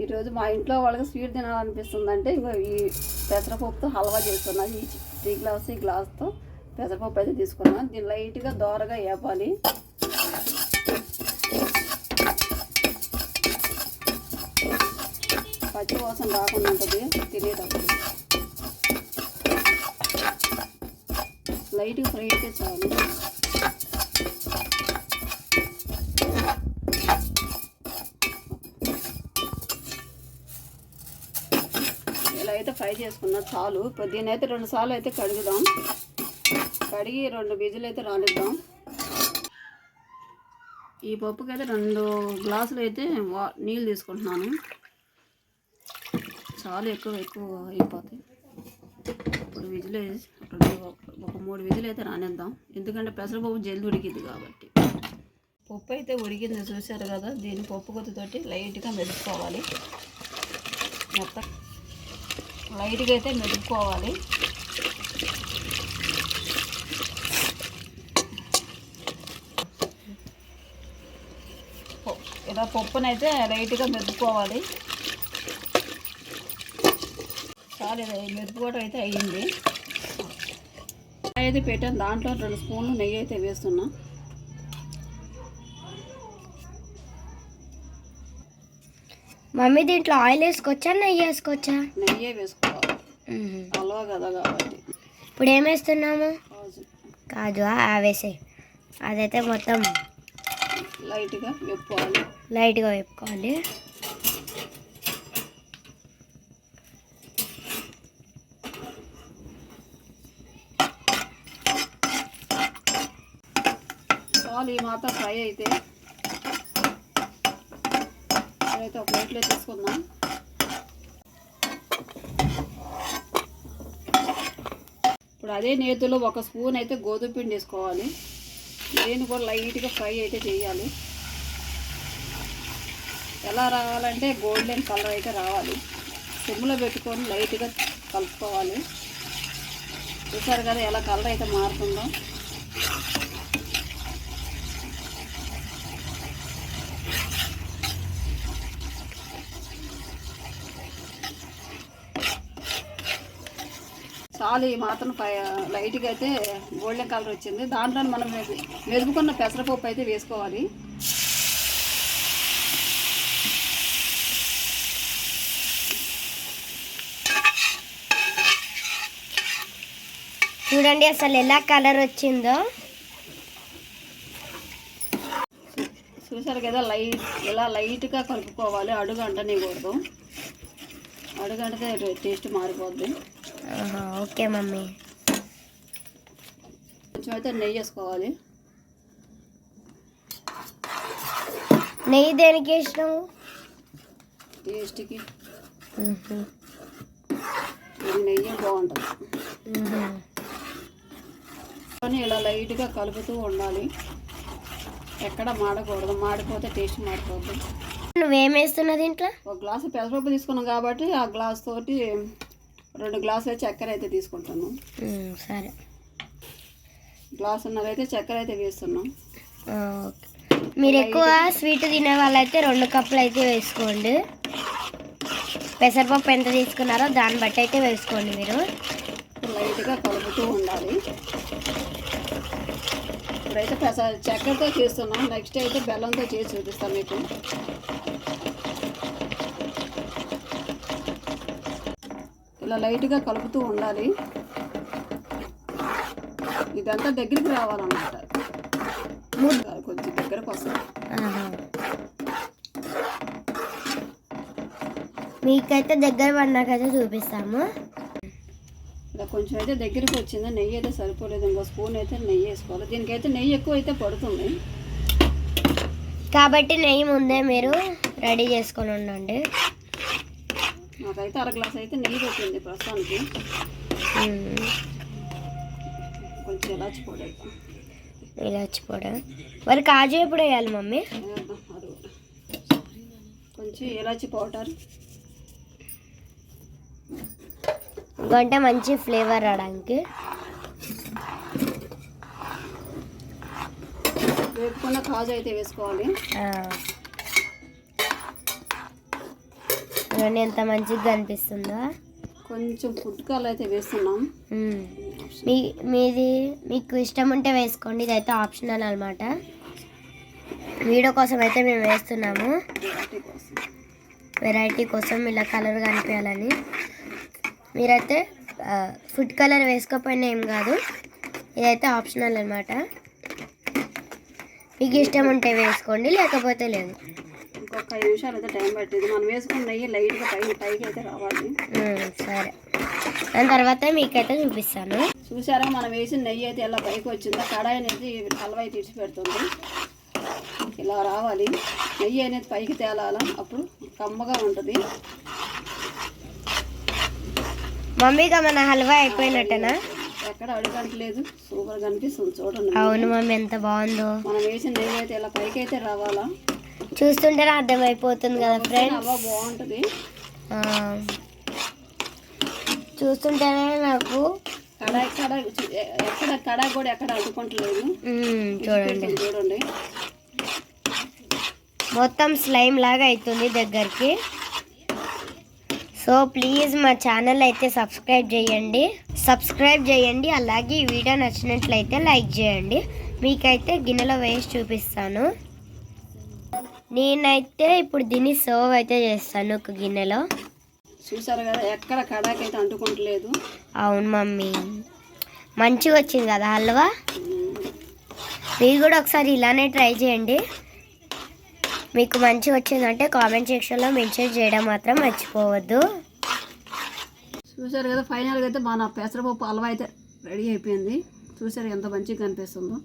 ఈరోజు మా ఇంట్లో వాళ్ళకి స్వీట్ తినాలనిపిస్తుందంటే ఇంకో ఈ పెసరపప్పుతో హల్వా చేస్తున్నాను ఈ టీ గ్లాస్ ఈ గ్లాస్తో పెసరపప్పు అయితే తీసుకున్నాను. దీన్ని లైట్గా దోరగా వేపాలి పచ్చి వాసన రాకుండా ఉంటుంది. తినేటప్పుడు లైట్గా ఫ్రై అయితే చాలు ఇలా అయితే ఫ్రై చేసుకున్నా చాలు. ఇప్పుడు దీని అయితే రెండు సార్లు అయితే కడుగుదాం. కడిగి రెండు బీజులు అయితే రానిద్దాం. ఈ పప్పుకి అయితే రెండు గ్లాసులు అయితే వా- నీళ్ళు తీసుకుంటున్నాను. చాలా ఎక్కువ ఎక్కువ అయిపోతాయి. ఇప్పుడు విజిలే వేసి ఒక మూడు విజిల్ అయితే రానిద్దాం. ఎందుకంటే పెసరపప్పు జల్ది ఉడికింది కాబట్టి. పప్పు అయితే ఉడికింది చూశారు కదా దీన్ని పప్పు కొద్దితోటి లైట్గా మెదుపుకోవాలి. మొత్తం లైట్గా అయితే మెదుపుకోవాలి. ఇలా పప్పునైతే లైట్గా మెదుపుకోవాలి. చాలా మెదుపుకోవడం అయితే అయ్యింది. అయితే పెట్టాను. దాంట్లో రెండు స్పూన్లు నెయ్యి అయితే వేస్తున్నా. మమ్మీ దీంట్లో ఆయిల్ వేసుకోవచ్చా నెయ్యి వేసుకోవచ్చా? నెయ్యే వేసుకోవాలి. కదా కాబట్టి. ఇప్పుడు ఏం వేస్తున్నాము? కాజు. కాజు వేసే. అదైతే మొత్తం లైట్గా వెప్పుకోవాలి లైట్గా వేపుకోవాలి. ఈ మాత్రం ఫ్రై అయితే అయితే ఒక ప్లేట్లో తీసుకుందాం. ఇప్పుడు అదే నేతిలో ఒక స్పూన్ అయితే గోధుమ పిండి వేసుకోవాలి. దీన్ని కూడా లైట్గా ఫ్రై అయితే చేయాలి. ఎలా రావాలంటే గోల్డెన్ కలర్ అయితే రావాలి. సిమ్లో పెట్టుకొని లైట్గా కలుపుకోవాలి. చూసారు కదా ఎలా కలర్ అయితే మారుతుందో. చాలు ఈ మాత్రం పై- లైట్గా అయితే గోల్డెన్ కలర్ వచ్చింది. దాంట్లో మనం మెదుపుకున్న పెసరపప్పు అయితే వేసుకోవాలి. చూడండి అసలు ఎలా కలర్ వచ్చిందో. చూసారు కదా లైట్ ఇలా లైట్గా కలుపుకోవాలి. అడుగు అంటనికూడదు అడుగు అంటే టేస్ట్ మారిపోద్ది. Okay mummy. కొంచెం అయితే నెయ్యి వేసుకోవాలి. నెయ్యి దేనికి వేసినావు? టేస్ట్కి. నెయ్యి బాగుంటుంది. కానీ ఇలా లైట్గా కలుపుతూ ఉండాలి. ఎక్కడ మాడకూడదు. మాడిపోతే టేస్ట్ మాడిపోద్ది. నువ్వేం వేస్తున్నావు దీంట్లో? ఒక గ్లాసు పెసరపప్పు తీసుకున్నాం కాబట్టి ఆ గ్లాస్ తోటి రెండు గ్లాసులు చక్కెర అయితే తీసుకుంటాను సరే. గ్లాసున్నర అయితే చక్కెర అయితే వేస్తున్నాం. మీరు ఎక్కువ స్వీట్ తినే వాళ్ళైతే రెండు కప్పులు అయితే వేసుకోండి. పెసరపప్పు ఎంత తీసుకున్నారో దాన్ని బట్టి అయితే వేసుకోండి మీరు. లైట్గా కలుపుతూ ఉండాలి. ఇప్పుడైతే పెస చక్కెరతో చేస్తున్నాం. నెక్స్ట్ అయితే బెల్లంతో చేసి చూపిస్తాం మీకు. ఇలా లైట్గా కలుపుతూ ఉండాలి. ఇదంతా దగ్గరికి రావాలన్నమాట. కొంచెం దగ్గరకు వస్తుంది. మీకైతే దగ్గర పడినాకైతే చూపిస్తాము. ఇలా కొంచెం అయితే దగ్గరికి వచ్చింది నెయ్యి అయితే సరిపోలేదు. ఇంకో స్పూన్ అయితే నెయ్యి వేసుకోవాలి. దీనికైతే నెయ్యి ఎక్కువ అయితే పడుతుంది. కాబట్టి నెయ్యి ముందే మీరు రెడీ చేసుకొని ఉండండి. నాకైతే అర గ్లాస్ అయితే నెయ్యి పెట్టింది ప్రస్తుతానికి. కొంచెం ఇలాచి పొడి. ఇలాచి పొడి మరి కాజు ఎప్పుడు వేయాలి మమ్మీ. కొంచెం ఇలాచి పౌడర్ ఇవంటే మంచి ఫ్లేవర్ రావడానికి వేపుకున్న కాజు అయితే వేసుకోవాలి చూడండి ఎంత మంచిగా కనిపిస్తుందో. కొంచెం ఫుడ్ కలర్ అయితే వేస్తున్నాం. మీ మీది మీకు ఇష్టం ఉంటే వేసుకోండి ఇదైతే ఆప్షనల్ అనమాట వీడియో కోసం అయితే మేము వేస్తున్నాము. వెరైటీ కోసం ఇలా కలర్ కనిపించాలని. మీరైతే ఫుడ్ కలర్ వేసుకోకపోయినా ఏం కాదు. ఇదైతే ఆప్షనల్ అనమాట మీకు ఇష్టం ఉంటే వేసుకోండి లేకపోతే లేదు. ఇంకొక ఐదు నిమిషాలు అయితే టైం పట్టింది. మనం వేసుకున్న నెయ్యి లైట్గా పైన పైకి అయితే రావాలి. సరే. దాని తర్వాత మీకైతే చూపిస్తాను. చూసారా? మనం వేసిన నెయ్యి అయితే ఎలా పైకి వచ్చిందో కడాయి అనేది హల్వా ఇడిచి పెడుతుంది. ఇలా రావాలి. నెయ్యి అనేది పైకి తేలాల? అప్పుడు కమ్మగా ఉంటుంది. మమ్మీగా మన హల్వా అయిపోయినట్టేనా? ఎక్కడ అడుగంటలేదు సూపర్ కనిపిస్తుంది చూడండి. అవును మమ్మీ ఎంత బాగుందో. మనం వేసిన నెయ్యి అయితే ఇలా పైకి అయితే రావాలా? చూస్తుంటేనే అర్థమైపోతుంది కదా ఫ్రెండ్స్ బాగుంటుంది. చూస్తుంటేనే నాకు కడాయి కడాయి ఎక్కడ కడాయి కూడా ఎక్కడ అడ్డుకుంటలేదు. చూడండి. చూడండి. మొత్తం స్లైమ్ లాగా అవుతుంది దగ్గరికి. సో ప్లీజ్ మా ఛానల్ అయితే సబ్స్క్రైబ్ చేయండి. సబ్స్క్రైబ్ చేయండి అలాగే ఈ వీడియో నచ్చినట్లయితే లైక్ చేయండి. మీకైతే గిన్నెలో వేసి చూపిస్తాను. నేనైతే ఇప్పుడు దీన్ని సర్వ్ అయితే చేస్తాను ఒక గిన్నెలో. చూసారు కదా ఎక్కడ కడాయికి అయితే అంటుకుంటలేదు. అవును మమ్మీ. మంచిగా వచ్చింది కదా హల్వా? మీరు కూడా ఒకసారి ఇలానే ట్రై చేయండి. మీకు మంచిగా వచ్చిందంటే కామెంట్ సెక్షన్లో మెన్షన్ చేయడం మాత్రం మర్చిపోవద్దు. చూసారు కదా ఫైనల్గా అయితే మన పెసరపప్పు హల్వా అయితే రెడీ అయిపోయింది. చూసారు ఎంత మంచిగా కనిపిస్తుందో.